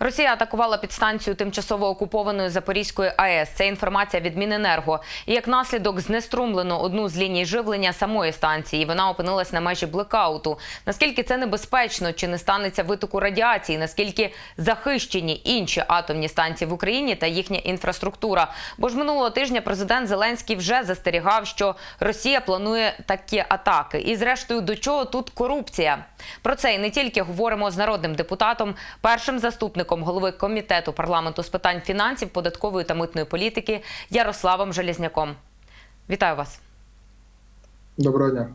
Росія атакувала підстанцію тимчасово окупованої Запорізької АЕС. Це інформація від Міненерго. І як наслідок знеструмлено одну з ліній живлення самої станції. Вона опинилась на межі блекауту. Наскільки це небезпечно, чи не станеться витоку радіації? Наскільки захищені інші атомні станції в Україні та їхня інфраструктура? Бо ж минулого тижня президент Зеленський вже застерігав, що Росія планує такі атаки. І зрештою, до чого тут корупція? Про це і не тільки говоримо з народним депутатом, першим заступником голови комітету парламенту з питань фінансів, податкової та митної політики Ярославом Железняком. Вітаю вас. Доброго дня.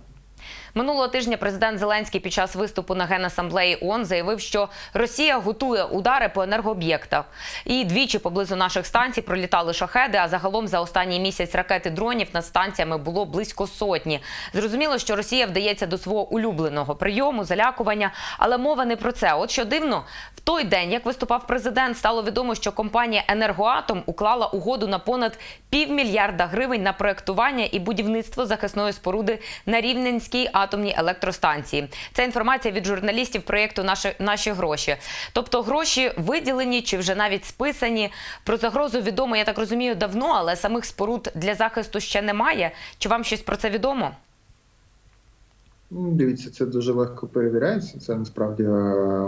Минулого тижня президент Зеленський під час виступу на генасамблеї ООН заявив, що Росія готує удари по енергооб'єктах. І двічі поблизу наших станцій пролітали шахеди. А загалом за останній місяць ракети дронів над станціями було близько сотні. Зрозуміло, що Росія вдається до свого улюбленого прийому, залякування, але мова не про це. От що дивно, в той день, як виступав президент, стало відомо, що компанія Енергоатом уклала угоду на понад півмільярда гривень на проектування і будівництво захисної споруди на Рівненській атомній електростанції. Це інформація від журналістів проєкту «Наші, наші гроші. Тобто гроші виділені чи вже навіть списані. Про загрозу відомо, я так розумію, давно, але самих споруд для захисту ще немає. Чи вам щось про це відомо? Ну, Дивіться, це дуже легко перевіряється. Це насправді е,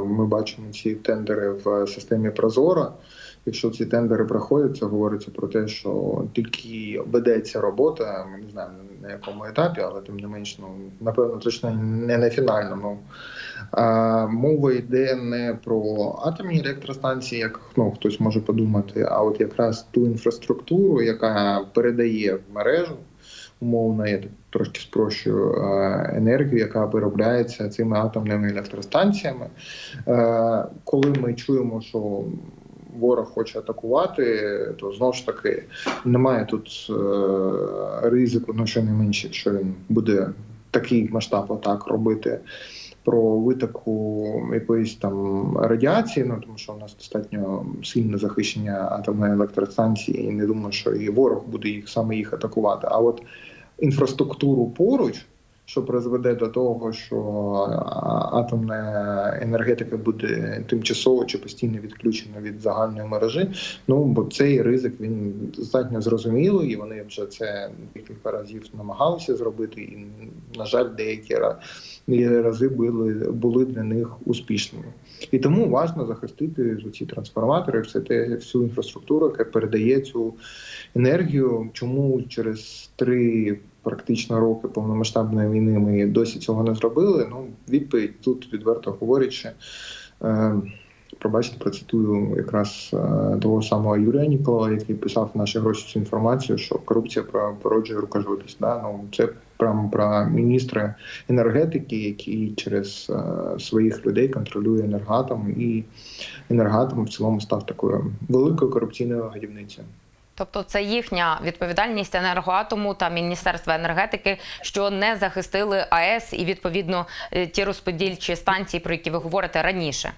ми бачимо ці тендери в системі Прозоро. Якщо ці тендери проходять, це говориться про те, що тільки ведеться робота. Ми не знаємо на якому етапі, але тим не менш, ну напевно, точно не на фінальному. А, мова йде не про атомні електростанції, як ну хтось може подумати, а от якраз ту інфраструктуру, яка передає в мережу умовно, я трошки спрощую енергію, яка виробляється цими атомними електростанціями. Коли ми чуємо, що ворог хоче атакувати, то знову ж таки немає тут е, ризику, ну що не менше, якщо він буде такий масштаб атак робити. Про витоку якоїсь там радіації, ну тому що у нас достатньо сильне захищення атомної електростанції, і не думаю, що і ворог буде їх саме їх атакувати. А от інфраструктуру поруч, що призведе до того, що атомна енергетика буде тимчасово чи постійно відключена від загальної мережі. Ну бо цей ризик він достатньо зрозумілий, і вони вже це кілька разів намагалися зробити. І на жаль, деякі рази були були для них успішними. І тому важливо захистити ці трансформатори, все те, всю інфраструктуру, яка передає цю енергію. Чому через три практично роки повномасштабної війни ми досі цього не зробили? Ну, відповідь тут відверто говорячи. Е, Пробачте, процитую якраз е, того самого Юрія Ніколова, який писав наші гроші цю інформацію, що корупція породжує рукожопість. Да? Ну це прямо про міністра енергетики, який через е, своїх людей контролює енергатом, і енергатом в цілому став такою великою корупційною годівницею. Тобто це їхня відповідальність енергоатому та міністерства енергетики, що не захистили АЕС і відповідно ті розподільчі станції, про які ви говорите раніше.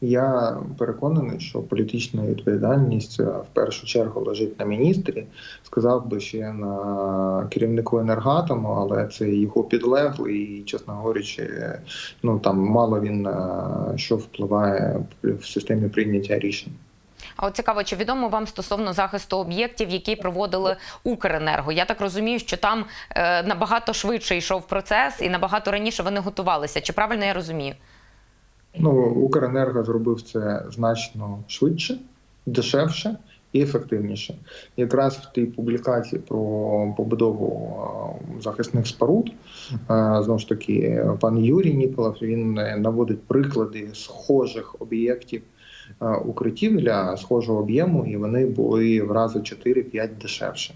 Я переконаний, що політична відповідальність в першу чергу лежить на міністрі. Сказав би ще на керівнику енергатому, але це його підлеглий, і чесно говорячи, ну там мало він що впливає в системі прийняття рішень. А от цікаво, чи відомо вам стосовно захисту об'єктів, які проводили Укренерго? Я так розумію, що там е, набагато швидше йшов процес, і набагато раніше вони готувалися. Чи правильно я розумію? Ну, Укренерго зробив це значно швидше, дешевше і ефективніше. Якраз в тій публікації про побудову захисних споруд, знову ж таки, пан Юрій Ніколов він наводить приклади схожих об'єктів укриттів для схожого об'єму, і вони були в рази 4-5 дешевше.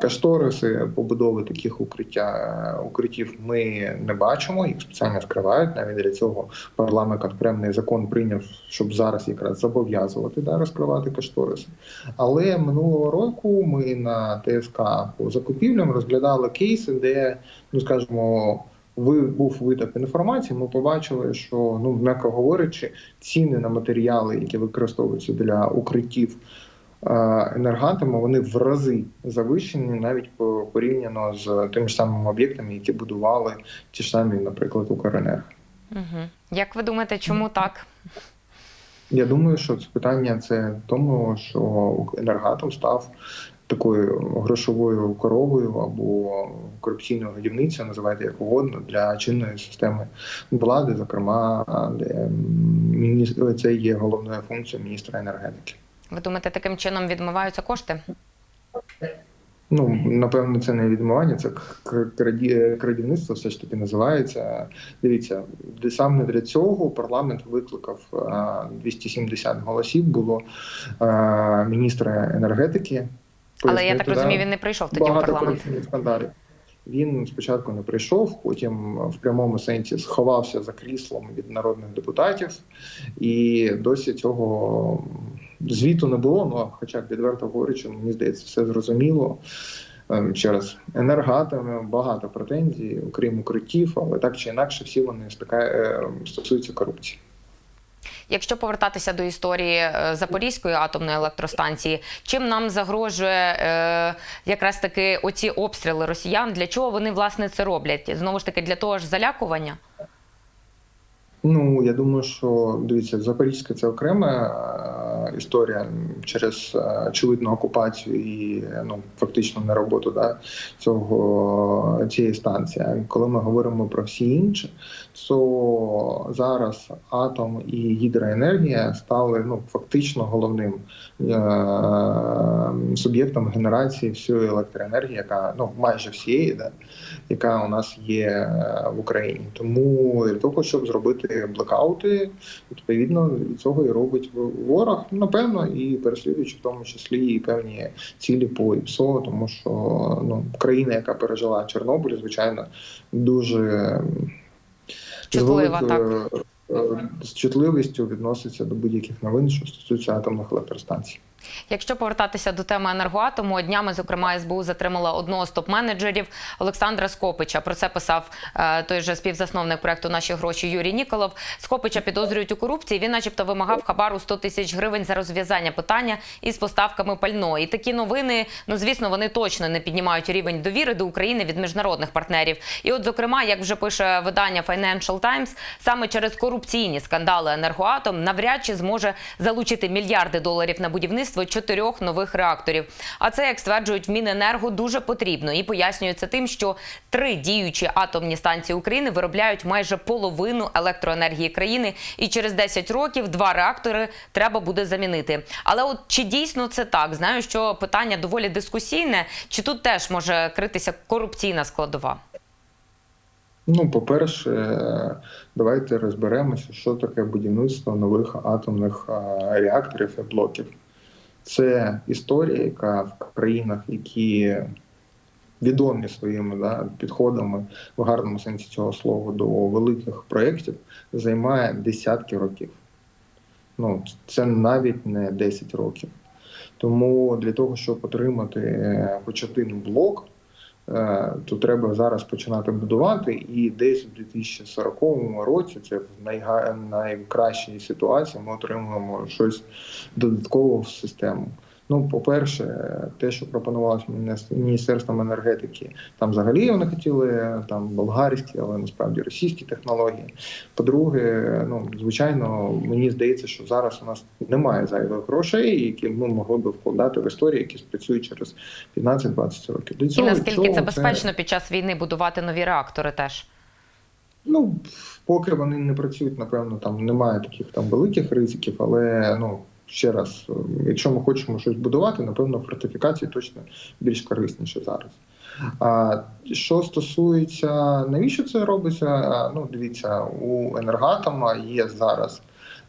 Кашториси побудови таких укриття укриттів ми не бачимо, їх спеціально скривають. Навіть для цього парламент окремий закон прийняв, щоб зараз якраз зобов'язувати да, розкривати кашториси. Але минулого року ми на ТСК по закупівлям розглядали кейси, де ну скажімо, ви був виток інформації. Ми побачили, що ну м'яко говорячи, ціни на матеріали, які використовуються для укриттів енергатами, вони в рази завищені, навіть порівняно з тими ж самими об'єктами, які будували ті ж самі, наприклад, Укренерго. Угу. Як ви думаєте, чому так? Я думаю, що це питання це тому, що енергатом став такою грошовою коровою або корупційною годівницею, називайте як угодно, для чинної системи влади, зокрема, де це є головною функцією міністра енергетики. Ви думаєте, таким чином відмиваються кошти? Ну, напевно, це не відмивання, це крадівництво все ж таки називається. Дивіться, саме для цього парламент викликав 270 голосів. Було міністра енергетики. Але я так розумію, він не прийшов тоді в парламент. скандалів. Він спочатку не прийшов, потім в прямому сенсі сховався за кріслом від народних депутатів, і досі цього звіту не було. Ну хоча б відверто говорячи, мені здається, все зрозуміло. Ем, Ще енергатами багато претензій, окрім укриттів, але так чи інакше, всі вони стика- е, стосуються корупції. Якщо повертатися до історії е, Запорізької атомної електростанції, чим нам загрожує е, якраз таки оці обстріли росіян? Для чого вони власне це роблять? Знову ж таки, для того ж залякування? Ну я думаю, що дивіться, Запорізька це окрема е, історія через е, очевидну окупацію і ну фактично не роботу да, цього цієї станції. Коли ми говоримо про всі інші, то зараз атом і гідроенергія стали ну фактично головним е, суб'єктом генерації всієї електроенергії, яка ну майже всієї, да, яка у нас є е, в Україні. Тому для того, щоб зробити блекаути, відповідно від цього і робить ворог, напевно, і переслідуючи в тому числі і певні цілі по ІПСО, тому що ну країна, яка пережила Чорнобиль, звичайно, дуже Чутлива, великою, е, з чутливістю відноситься до будь-яких новин, що стосуються атомних електростанцій. Якщо повертатися до теми енергоатому, днями, зокрема, СБУ затримала одного з топ-менеджерів Олександра Скопича. Про це писав е, той же співзасновник проекту Наші гроші Юрій Ніколов. Скопича підозрюють у корупції. Він, начебто, вимагав хабару 100 тисяч гривень за розв'язання питання із поставками пального. І такі новини, ну звісно, вони точно не піднімають рівень довіри до України від міжнародних партнерів. І, от, зокрема, як вже пише видання Financial Times, саме через корупційні скандали енергоатом навряд чи зможе залучити мільярди доларів на будівництво чотирьох нових реакторів. А це, як стверджують в Міненерго, дуже потрібно і пояснюється тим, що три діючі атомні станції України виробляють майже половину електроенергії країни, і через 10 років два реактори треба буде замінити. Але от чи дійсно це так? Знаю, що питання доволі дискусійне. Чи тут теж може критися корупційна складова? Ну, по-перше, давайте розберемося, що таке будівництво нових атомних реакторів і блоків. Це історія, яка в країнах, які відомі своїми да, підходами в гарному сенсі цього слова до великих проєктів, займає десятки років. Ну, це навіть не 10 років. Тому для того, щоб отримати е, хоч один блок, то треба зараз починати будувати, і десь у 2040 році, це в найкращій ситуації, ми отримуємо щось додаткового в систему. Ну, по-перше, те, що пропонувалось міністерством енергетики, там взагалі вони хотіли там болгарські, але насправді російські технології. По-друге, ну звичайно, мені здається, що зараз у нас немає зайвих грошей, які ми могли би вкладати в історії, які спрацюють через 15-20 років. Для І наскільки цього це безпечно під час війни будувати нові реактори теж? Ну, поки вони не працюють, напевно, там немає таких там великих ризиків, але ну. Ще раз, е, якщо ми хочемо щось будувати, напевно, фортифікації точно більш корисніше зараз. А що стосується, навіщо це робиться? А, Ну, дивіться, у енергатома є зараз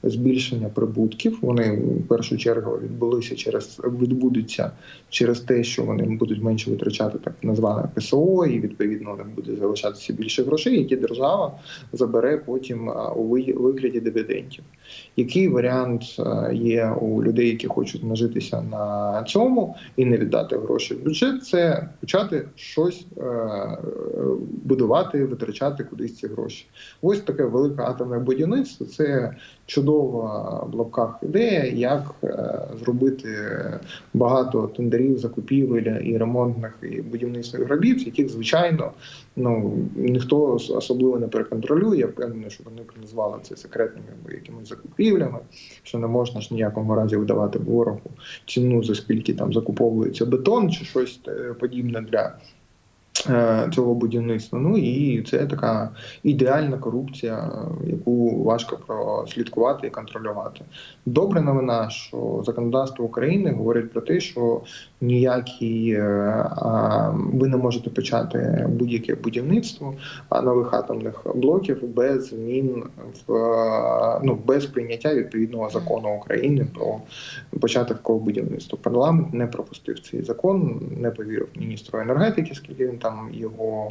збільшення прибутків. Вони в першу чергу відбулися через відбудуться через те, що вони будуть менше витрачати так назване ПСО, і відповідно них буде залишатися більше грошей, які держава забере потім у вигляді дивідендів. Який варіант е, є у людей, які хочуть нажитися на цьому і не віддати гроші в бюджет? Це почати щось е, е, будувати, витрачати кудись ці гроші. Ось таке велике атомне будівництво. Це. Чудова в лапках ідея, як е, зробити багато тендерів, закупівель і ремонтних і будівництвих робіт, яких звичайно ну ніхто ос- особливо не переконтролює. Я впевнений, що вони назвали це секретними якимись закупівлями, що не можна ж ніякому разі видавати ворогу ціну за скільки там закуповується бетон чи щось е, подібне для. Е, Цього будівництва. Ну і це така ідеальна корупція, е, яку важко прослідкувати і контролювати. Добра новина, що законодавство України говорить про те, що ніякі е, ви не можете почати будь-яке будівництво нових атомних блоків без змін в е, ну без прийняття відповідного закону України про початок будівництва. Парламент не пропустив цей закон, не повірив міністру енергетики, скільки він там його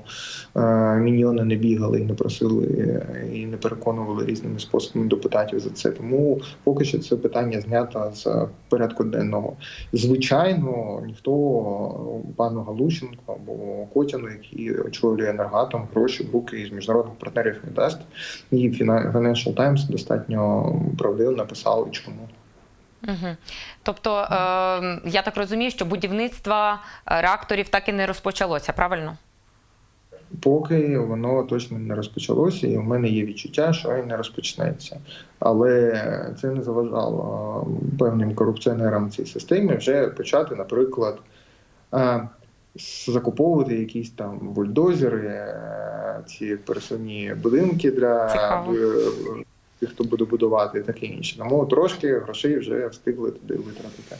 е, міньйони не бігали і не просили е, і не переконували різними способами депутатів за це. Тому поки що це питання знято з порядку денного. Звичайно, ніхто пану Галущенко або Котяну, який очолює енергатом, гроші в руки із міжнародних партнерів не дасть. І Financial Times достатньо правдиво написали, чому. Угу. Тобто, е, я так розумію, що будівництво е, реакторів так і не розпочалося, правильно? Поки воно точно не розпочалося, і в мене є відчуття, що і не розпочнеться. Але це не заважало певним корупціонерам цій системі вже почати, наприклад, е, закуповувати якісь там бульдозери, е, ці пересувні будинки для Цікаво. Тих, хто буде будувати, і таке інше. Тому трошки грошей вже встигли туди витратити.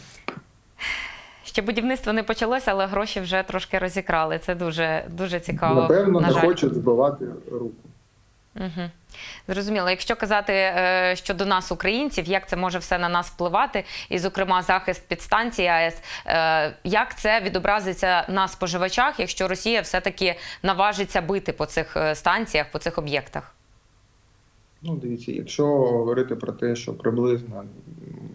Ще будівництво не почалося, але гроші вже трошки розікрали. Це дуже дуже цікаво. Напевно, на не жаль. хочуть збивати руку. Угу. Зрозуміло. Якщо казати е, щодо нас, українців, як це може все на нас впливати, і, зокрема, захист підстанцій АЕС, е, як це відобразиться на споживачах, якщо Росія все-таки наважиться бити по цих е, станціях, по цих об'єктах? Ну, дивіться, якщо говорити про те, що приблизно,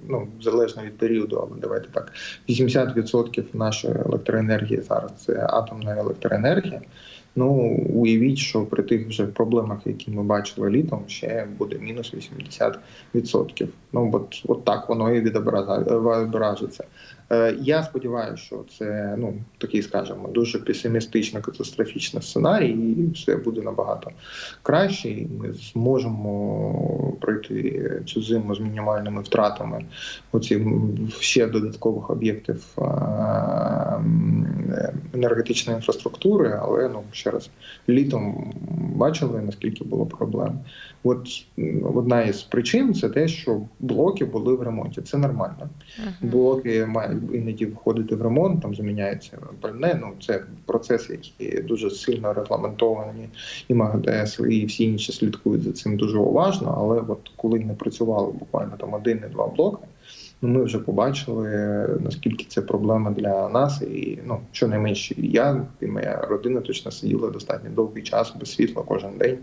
ну, залежно від періоду, але давайте так, 80% нашої електроенергії зараз це атомна електроенергія. Ну, уявіть, що при тих вже проблемах, які ми бачили літом, ще буде мінус 80%. Ну, от, от так воно і. Е, Я сподіваюся, що це ну такий, скажімо, дуже песимістичний, катастрофічний сценарій, і все буде набагато краще. і Ми зможемо пройти цю зиму з мінімальними втратами оці ще додаткових об'єктів е, енергетичної інфраструктури. Але ну ще раз літом бачили наскільки було проблем. От одна із причин це те, що блоки були в ремонті. Це нормально блоки мають іноді входити в ремонт, там заміняється пальне. Ну це процеси, які дуже сильно регламентовані, і МАГДС, і всі інші слідкують за цим дуже уважно. Але от коли не працювали буквально там один і два блоки. Ну, ми вже побачили наскільки це проблема для нас, і ну щонайменше я і моя родина точно сиділа достатньо довгий час без світла кожен день.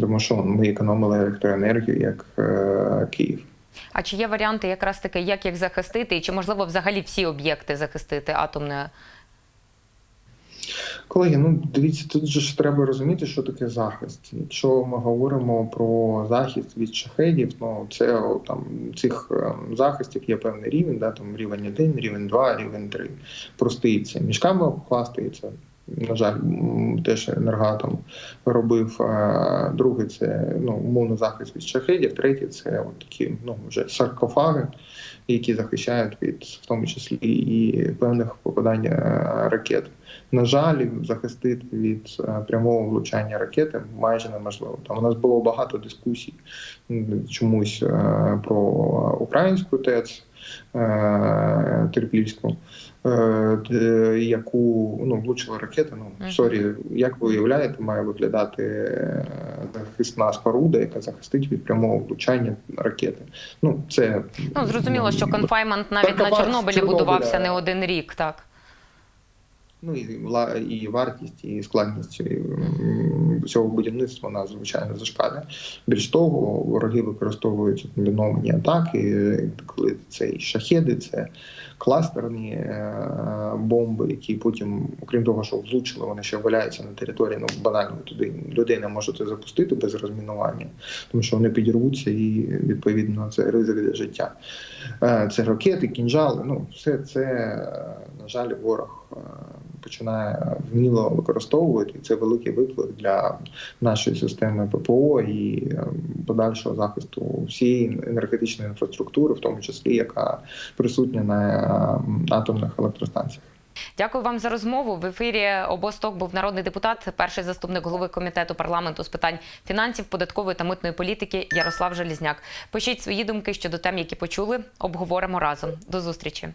Тому що ми економили електроенергію як е, Київ. А чи є варіанти якраз таки, як їх захистити, і чи можливо взагалі всі об'єкти захистити атомною? Колеги, ну дивіться, тут же ж треба розуміти, що таке захист. Якщо ми говоримо про захист від шахедів, ну це там цих ем, захистів є певний рівень, да, там рівень 1, рівень 2, рівень 3. Простий це мішками обкласти, і це, на жаль, теж енергатом робив. А другий це ну, умовно захист від шахедів, третій це от такі ну, вже саркофаги, які захищають від в тому числі і певних попадань ракет. На жаль, захистити від прямого влучання ракети майже неможливо. Там у нас було багато дискусій чомусь про українську ТЕЦ Терпільську, яку ну, влучила ракета. Ну сорі, як ви уявляєте, має виглядати е, захисна споруда, яка захистить від прямого влучання ракети. Ну це Ну зрозуміло, що конфаймент навіть на Чорнобилі Чорнобиля. будувався не один рік, так. Ну і вла- і вартість, і складність цього будівництва вона звичайно зашкалює. Більш того, вороги використовують комбіновані атаки, коли це і шахеди, це кластерні е, бомби, які потім, окрім того, що влучили, вони ще валяються на території. Ну банально туди людей не можете запустити без розмінування, тому що вони підірвуться і відповідно це ризик для життя. Е, Це ракети, кінжали. Ну, все це, е, на жаль, ворог починає вміло використовувати. І це великий виклик для нашої системи ППО і е, подальшого захисту всієї енергетичної інфраструктури, в тому числі яка присутня на е, атомних електростанціях. Дякую вам за розмову. В ефірі обосток був народний депутат, перший заступник голови комітету парламенту з питань фінансів, податкової та митної політики Ярослав Желізняк. Пишіть свої думки щодо тем, які почули. Обговоримо разом. До зустрічі.